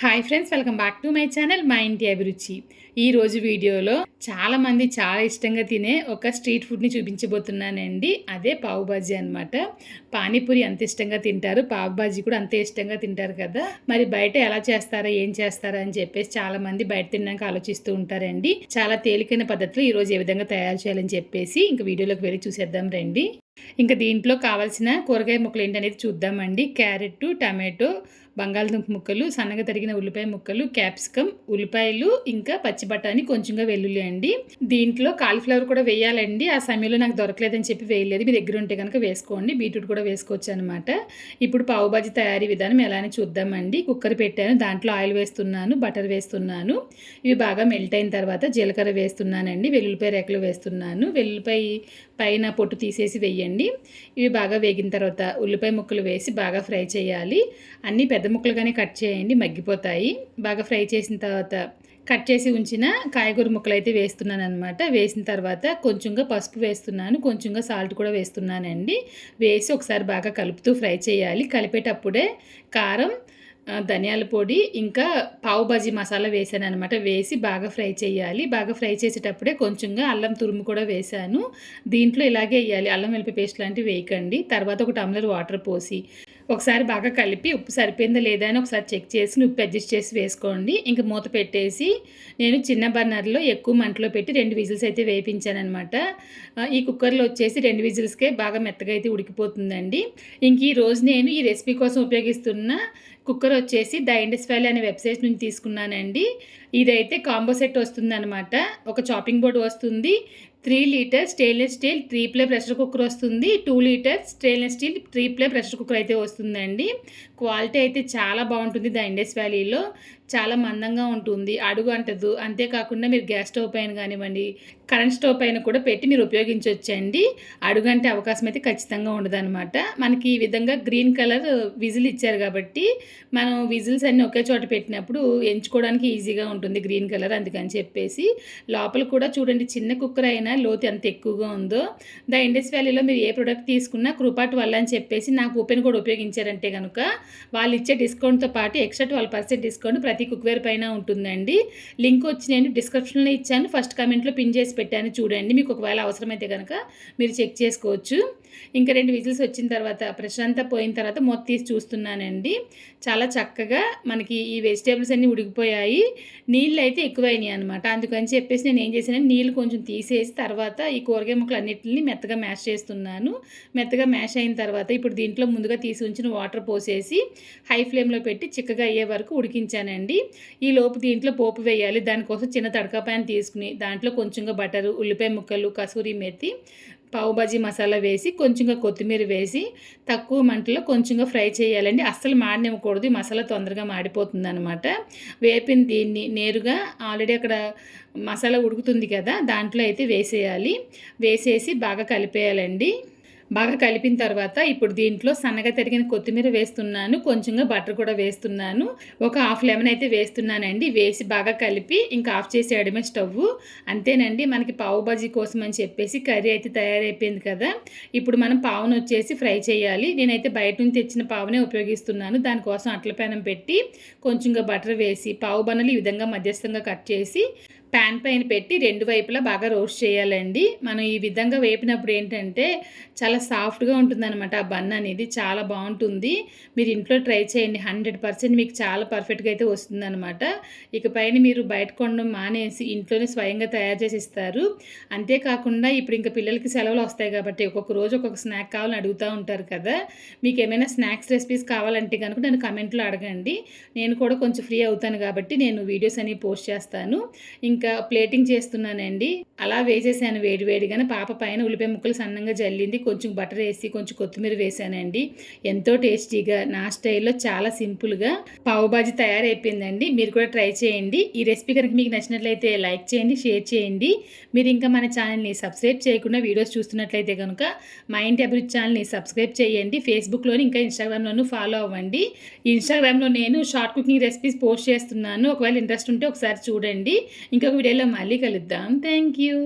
Hi friends welcome back to my channel మా ఇంటి అభిరుచి ఈరోజు వీడియోలో చాలామంది చాలా ఇష్టంగా తినే ఒక స్ట్రీట్ ఫుడ్ని చూపించబోతున్నానండి. అదే పావు బాజీ అనమాట పానీపూరి అంత ఇష్టంగా తింటారు. పావు బాజీ కూడా అంతే ఇష్టంగా తింటారు కదా. మరి బయట ఎలా చేస్తారా ఏం చేస్తారా అని చెప్పేసి చాలామంది బయట తినడానికి ఆలోచిస్తూ ఉంటారండి. చాలా తేలికైన పద్ధతిలో ఈరోజు ఏ విధంగా తయారు చేయాలని చెప్పేసి ఇంక వీడియోలోకి వెళ్ళి చూసేద్దాం రండి. ఇంకా దీంట్లో కావాల్సిన కూరగాయ ముక్కలు ఏంటనేది చూద్దామండి. క్యారెట్ టమాటో బంగాళదుంప ముక్కలు సన్నగా తరిగిన ఉల్లిపాయ ముక్కలు క్యాప్సికమ్ ఉల్లిపాయలు ఇంకా పచ్చి బఠానీ కొంచెంగా వెల్లుల్లి అండి. దీంట్లో కాలీఫ్లవర్ కూడా వేయాలండి. ఆ సమయంలో నాకు దొరకలేదని చెప్పి వేయలేదు. మీ దగ్గర ఉంటే కనుక వేసుకోండి. బీట్రూట్ కూడా వేసుకోవచ్చు అనమాట ఇప్పుడు పావుబాజీ తయారీ విధానం ఎలానే చూద్దామండి. కుక్కర్ పెట్టాను. దాంట్లో ఆయిల్ వేస్తున్నాను. బటర్ వేస్తున్నాను. ఇవి బాగా మెల్ట్ అయిన తర్వాత జీలకర్ర వేస్తున్నానండి. వెల్లుల్లిపాయ రేకలు వేస్తున్నాను. వెల్లుల్లిపాయ పైన పొట్టు తీసేసి వేయండి. ఇవి బాగా వేగిన తర్వాత ఉల్లిపాయ ముక్కలు వేసి బాగా ఫ్రై చేయాలి. అన్నీ పెద్ద ముక్కలుగానే కట్ చేయండి మగ్గిపోతాయి. బాగా ఫ్రై చేసిన తర్వాత కట్ చేసి ఉంచిన కాయగూర ముక్కలు అయితే వేస్తున్నాను అనమాట వేసిన తర్వాత కొంచెంగా పసుపు వేస్తున్నాను కొంచెంగా సాల్ట్ కూడా వేస్తున్నానండి. వేసి ఒకసారి బాగా కలుపుతూ ఫ్రై చేయాలి. కలిపేటప్పుడే కారం ధనియాల పొడి ఇంకా పావు బజీ మసాలా వేసాను అనమాట వేసి బాగా ఫ్రై చేయాలి. బాగా ఫ్రై చేసేటప్పుడే కొంచెంగా అల్లం తురుము కూడా వేసాను. దీంట్లో ఇలాగే వేయాలి. అల్లం వెల్లిపి పేస్ట్ లాంటివి వేయకండి. తర్వాత ఒక టమ్లర్ వాటర్ పోసి ఒకసారి బాగా కలిపి ఉప్పు సరిపోయిందా లేదా అని ఒకసారి చెక్ చేసి ఉప్పు అడ్జస్ట్ చేసి వేసుకోండి. ఇంక మూత పెట్టేసి నేను చిన్న బర్నర్లో ఎక్కువ మంటలో పెట్టి రెండు విజిల్స్ అయితే వేయించాను అనమాట ఈ కుక్కర్లో వచ్చేసి రెండు విజిల్స్కే బాగా మెత్తగా అయితే ఉడికిపోతుందండి. ఇంక ఈ రోజు నేను ఈ రెసిపీ కోసం ఉపయోగిస్తున్న కుక్కర్ వచ్చేసి ద ఇండస్ వ్యాలీ అనే వెబ్సైట్ నుంచి తీసుకున్నానండి. ఇదైతే కాంబో సెట్ వస్తుందన్నమాట. ఒక చాపింగ్ బోర్డు వస్తుంది. Three litres stainless steel three ply pressure cooker వస్తుంది. Two litres stainless steel three ply pressure cooker అయితే వస్తుందండి. క్వాలిటీ అయితే చాలా బాగుంటుంది ద ఇండస్ వ్యాలీలో. చాలా మందంగా ఉంటుంది. అడుగు అంటదు. అంతేకాకుండా మీరు గ్యాస్ స్టవ్ పైన కానివ్వండి కరెంట్ స్టవ్ పైన కూడా పెట్టి మీరు ఉపయోగించవచ్చండి అంటే అవకాశం అయితే ఖచ్చితంగా ఉండదన్నమాట. మనకి ఈ విధంగా గ్రీన్ కలర్ విజిల్ ఇచ్చారు కాబట్టి మనం విజిల్స్ అన్నీ ఒకే చోట పెట్టినప్పుడు ఎంచుకోవడానికి ఈజీగా ఉంటుంది గ్రీన్ కలర్ అందుకని చెప్పేసి. లోపల కూడా చూడండి చిన్న కుక్కర్ అయినా లోతు ఎంత ఎక్కువగా ఉందో. ద ఇండస్ వ్యాలీలో మీరు ఏ ప్రోడక్ట్ తీసుకున్నా కృపాట్ వల్ల అని చెప్పేసి నాకు ఓపెన్ కూడా ఉపయోగించారంటే కనుక వాళ్ళు ఇచ్చే డిస్కౌంట్తో పాటు ఎక్స్ట్రా ట్వెల్వ్ పర్సెంట్ డిస్కౌంట్ ప్రతి కుక్వేర్ పైన ఉంటుందండి. లింక్ వచ్చి నేను డిస్క్రిప్షన్లో ఇచ్చాను. ఫస్ట్ కామెంట్లో పిన్ చేసి పెట్టాను చూడండి. మీకు ఒకవేళ అవసరమైతే కనుక మీరు చెక్ చేసుకోవచ్చు. ఇంకా రెండు విజిల్స్ వచ్చిన తర్వాత ప్రెషర్ అంతా పోయిన తర్వాత మొత్తం తీసి చూస్తున్నానండి. చాలా చక్కగా మనకి ఈ వెజిటేబుల్స్ అన్నీ ఉడికిపోయాయి. నీళ్ళు అయితే ఎక్కువైనాయి అనమాట అందుకని చెప్పేసి నేను ఏం చేశాను నీళ్ళు కొంచెం తీసేసి తర్వాత ఈ కూరగాయ ముక్కలు అన్నింటిని మెత్తగా మ్యాష్ చేస్తున్నాను. మెత్తగా మ్యాష్ అయిన తర్వాత ఇప్పుడు దీంట్లో ముందుగా తీసి ఉంచిన వాటర్ పోసేసి హై ఫ్లేమ్లో పెట్టి చిక్కగా అయ్యే వరకు ఉడికించానండి. ఈ లోపు దీంట్లో పోపు వేయాలి. దానికోసం చిన్న తడకా ప్యాన్ తీసుకుని దాంట్లో కొంచెంగా బటరు ఉల్లిపాయ ముక్కలు కసూరి మెత్తి పావు బాజీ మసాలా వేసి కొంచెంగా కొత్తిమీర వేసి తక్కువ మంటలో కొంచెంగా ఫ్రై చేయాలండి. అస్సలు మాడనివ్వకూడదు. మసాలా తొందరగా మాడిపోతుంది అనమాట వేపిన దీన్ని నేరుగా ఆల్రెడీ అక్కడ మసాలా ఉడుకుతుంది కదా దాంట్లో అయితే వేసేయాలి. వేసేసి బాగా కలిపేయాలండి. బాగా కలిపిన తర్వాత ఇప్పుడు దీంట్లో సన్నగా తరిగిన కొత్తిమీర వేస్తున్నాను కొంచెంగా బటర్ కూడా వేస్తున్నాను. ఒక హాఫ్ లెమన్ అయితే వేస్తున్నానండి. వేసి బాగా కలిపి ఇంకా ఆఫ్ చేసేయడమే స్టవ్ అంతేనండి మనకి పావు బాజీ కోసం అని చెప్పేసి కర్రీ అయితే తయారైపోయింది కదా. ఇప్పుడు మనం పావును వచ్చేసి ఫ్రై చేయాలి. నేనైతే బయట నుంచి తెచ్చిన పావునే ఉపయోగిస్తున్నాను. దానికోసం అట్ల పేనం పెట్టి కొంచెంగా బటర్ వేసి పావు బనలు ఈ విధంగా మధ్యస్థంగా కట్ చేసి ప్యాన్ పైన పెట్టి రెండు వైపులా బాగా రోస్ట్ చేయాలండి. మనం ఈ విధంగా వేపినప్పుడు ఏంటంటే చాలా సాఫ్ట్గా ఉంటుందన్నమాట ఆ బన్ అనేది చాలా బాగుంటుంది. మీరు ఇంట్లో ట్రై చేయండి హండ్రెడ్ పర్సెంట్ మీకు చాలా పర్ఫెక్ట్గా అయితే వస్తుందన్నమాట. ఇకపైన మీరు బయట కొనడం మానేసి ఇంట్లోనే స్వయంగా తయారు చేసి ఇస్తారు. అంతేకాకుండా ఇప్పుడు ఇంకా పిల్లలకి సెలవులు వస్తాయి కాబట్టి ఒక్కొక్క రోజు ఒక్కొక్క స్నాక్ కావాలని అడుగుతూ ఉంటారు కదా. మీకు ఏమైనా స్నాక్స్ రెసిపీస్ కావాలంటే కనుక నేను కమెంట్లో అడగండి. నేను కూడా కొంచెం ఫ్రీ అవుతాను కాబట్టి నేను వీడియోస్ అనేవి పోస్ట్ చేస్తాను. ఇంకా ఇంకా ప్లేటింగ్ చేస్తున్నానండి. అలా వేసేసాను వేడివేడిగానే పాప పైన ఉల్లిపాయ ముక్కలు సన్నంగా జల్లింది. కొంచెం బటర్ వేసి కొంచెం కొత్తిమీర వేసానండి. ఎంతో టేస్టీగా నా స్టైల్లో చాలా సింపుల్గా పావుబాజీ తయారైపోయిందండి. మీరు కూడా ట్రై చేయండి. ఈ రెసిపీ కనుక మీకు నచ్చినట్లయితే లైక్ చేయండి షేర్ చేయండి. మీరు ఇంకా మన ఛానల్ని సబ్స్క్రైబ్ చేయకుండా వీడియోస్ చూస్తున్నట్లయితే కనుక మా ఇంటి అభివృద్ధి ఛానల్ని సబ్స్క్రైబ్ చేయండి. ఫేస్బుక్లోని ఇంకా ఇన్స్టాగ్రామ్లోనూ ఫాలో అవ్వండి. ఇన్స్టాగ్రామ్లో నేను షార్ట్ కుకింగ్ రెసిపీస్ పోస్ట్ చేస్తున్నాను. ఒకవేళ ఇంట్రెస్ట్ ఉంటే ఒకసారి చూడండి. ఇంకా ఇంకొక వీడియోలో మళ్ళీ కలుద్దాం థ్యాంక్ యూ